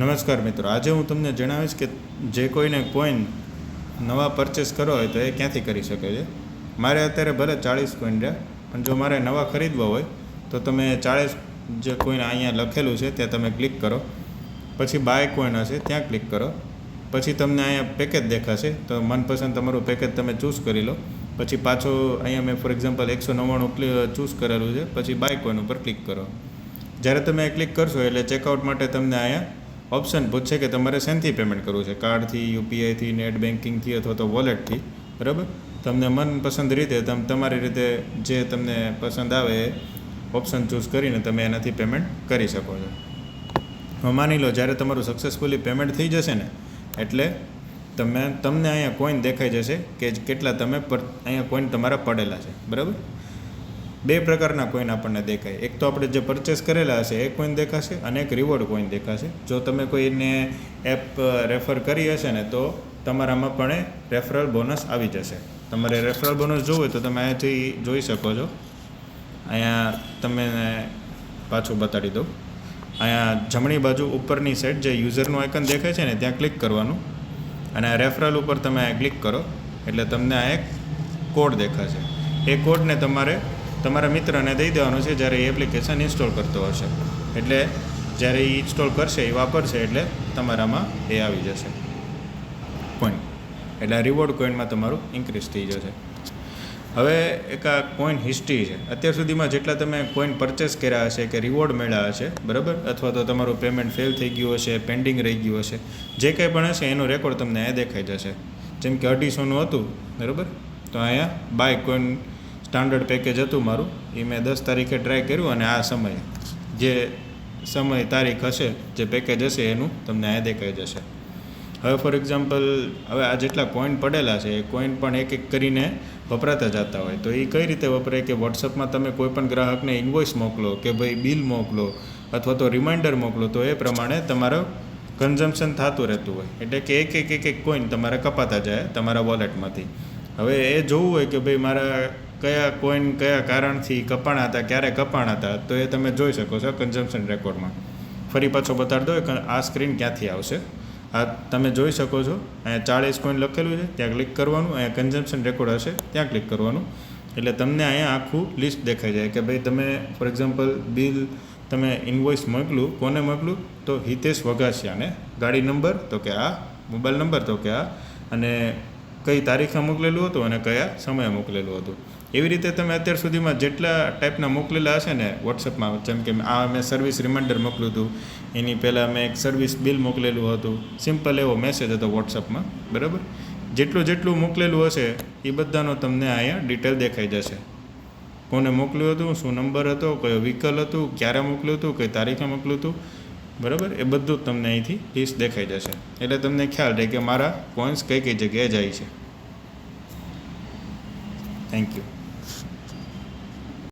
નમસ્કાર મિત્રો. આજે હું તમને જણાવીશ કે જે કોઈને કોઈન નવા પરચેસ કરો હોય તો એ ક્યાંથી કરી શકે છે? મારે અત્યારે ભલે ચાળીસ કોઈન રહ્યા, પણ જો મારે નવા ખરીદવા હોય, તો તમે ચાળીસ જે કોઈન અહીંયા લખેલું છે, ત્યાં તમે ક્લિક કરો. પછી બાય કોઈન હશે, ત્યાં ક્લિક કરો. પછી તમને અહીંયા પેકેજ દેખાશે, તો મનપસંદ તમારું પેકેજ તમે ચૂઝ કરી લો. પછી પાછો અહીંયા મેં ફોર એક્ઝામ્પલ એકસો નવ્વાણું ચૂઝ કરેલું છે, પછી બાય કોઈન ઉપર ક્લિક કરો. જ્યારે તમે ક્લિક કરશો, એટલે ચેકઆઉટ માટે તમને અહીંયા ઓપ્શન પૂછશે કે તમારે શેનથી પેમેન્ટ કરવું છે? કાર્ડથી યુપીઆઈથી નેટ બેન્કિંગથી અથવા તો વોલેટથી બરાબર? તમને મનપસંદ રીતે તમ, તમારી રીતે જે તમને પસંદ આવે એ ઓપ્શન ચૂઝ કરીને તમે એનાથી પેમેન્ટ કરી શકો છો. હવે માની લો, જ્યારે તમારું સક્સેસફુલી પેમેન્ટ થઈ જશે ને, એટલે તમે, તમને અહીંયા કોઈન દેખાઈ જશે કે કેટલા તમે પર, અહીંયા કોઈન તમારા પડેલા છે. બરાબર? બે પ્રકારના કોઈન આપણને દેખાય. એક તો આપણે જે પરચેસ કરેલા હશે, એ કોઈન દેખાશે અને એક રિવોર્ડ કોઈન દેખાશે. જો તમે કોઈને એપ રેફર કરી હશે ને, તો તમારામાં પણ રેફરલ બોનસ આવી જશે. તમારે રેફરલ બોનસ જોવું હોય તો તમે અહીંયાથી જોઈ શકો છો. અહીંયા તમે પાછું બતાડી દઉં. અહીંયા જમણી બાજુ ઉપરની સાઈડ જે યુઝરનું આઇકન દેખાય છે ને, ત્યાં ક્લિક કરવાનું. અને રેફરલ ઉપર તમે ક્લિક કરો. એટલે તમને આ એક કોડ દેખાશે. એ કોડને તમારે તમારા મિત્રને દઈ દેવાનું છે જ્યારે એ એપ્લિકેશન ઇન્સ્ટોલ કરતો હશે. એટલે જ્યારે એ ઇન્સ્ટોલ કરશે એ વાપરશે, એટલે તમારામાં એ આવી જશે. કોઈન એટલે આ રિવોર્ડ કોઈનમાં તમારું ઇન્ક્રીઝ થઈ જશે. હવે એક આ કોઈન હિસ્ટ્રી છે. અત્યાર સુધીમાં જેટલા તમે કોઈન પરચેસ કર્યા હશે કે રિવોર્ડ મળ્યા હશે, બરાબર? અથવા તો તમારું પેમેન્ટ ફેલ થઈ ગયું હશે પેન્ડિંગ રહી ગયું હશે, જે કંઈ પણ હશે એનો રેકોર્ડ તમને અહીંયા દેખાઈ જશે. જેમ કે અઢીસોનું હતું, બરાબર? તો અહીંયા બાય કોઈન સ્ટાન્ડર્ડ પેકેજ હતું મારું. એ મેં દસ તારીખે ટ્રાય કર્યું અને આ સમયે, જે સમય તારીખ હશે, જે પેકેજ હશે એનું તમને અહીંયા દેખાઈ જશે. હવે ફોર એક્ઝામ્પલ હવે આ જેટલા કોઈન પડેલા છે, એ કોઈન પણ એક એક કરીને વપરાતા જતા હોય. તો એ કઈ રીતે વપરાય કે વોટ્સઅપમાં તમે કોઈ પણ ગ્રાહકને ઇન્વોઇસ મોકલો કે ભાઈ બિલ મોકલો અથવા તો રિમાઇન્ડર મોકલો, તો એ પ્રમાણે તમારો કન્ઝમ્પશન થતું રહેતું હોય. એટલે કે એક એક એક એક કોઈન તમારે કપાતા જાય તમારા વોલેટમાંથી હવે એ જોવું હોય કે ભાઈ મારા કયા કોઈન કયા કારણથી કપાણા હતા, ક્યારે કપાણા હતા, તો એ તમે જોઈ શકો છો કન્ઝમ્પશન રેકોર્ડમાં ફરી પાછો બતાડ દો આ સ્ક્રીન ક્યાંથી આવશે? આ તમે જોઈ શકો છો, અહીંયા ચાળીસ કોઈન લખેલું છે, ત્યાં ક્લિક કરવાનું, અહીંયા કન્ઝમ્પશન રેકોર્ડ હશે, ત્યાં ક્લિક કરવાનું. એટલે તમને અહીંયા આખું લિસ્ટ દેખાઈ જાય કે ભાઈ તમે ફોર એક્ઝામ્પલ બિલ તમે ઇન્વોઇસ મોકલું, કોને મોકલું? તો હિતેશ વઘાસિયાને. ગાડી નંબર તો કે આ. મોબાઈલ નંબર તો કે આ. અને કઈ તારીખે મોકલેલું હતું અને કયા સમયે મોકલેલું હતું? એવી રીતે તમે અત્યાર સુધીમાં જેટલા ટાઈપના મોકલેલા હશે ને વોટ્સઅપમાં જેમ કે આ મેં સર્વિસ રિમાઇન્ડર મોકલ્યું હતું. એની પહેલાં મેં એક સર્વિસ બિલ મોકલેલું હતું. સિમ્પલ એવો મેસેજ હતો વોટ્સઅપમાં બરાબર? જેટલું જેટલું મોકલેલું હશે, એ બધાનો તમને અહીંયા ડિટેલ દેખાઈ જશે. કોને મોકલ્યું હતું, શું નંબર હતો, કયો વ્હીકલ હતું, ક્યારે મોકલ્યું હતું, કઈ તારીખે મોકલ્યું હતું, બરાબર? એ બધું તમને અહીંથી લિસ્ટ દેખાઈ જશે. એટલે તમને ખ્યાલ રહે કે મારા કોઈન્સ કઈ કઈ જગ્યાએ જાય છે. Thank you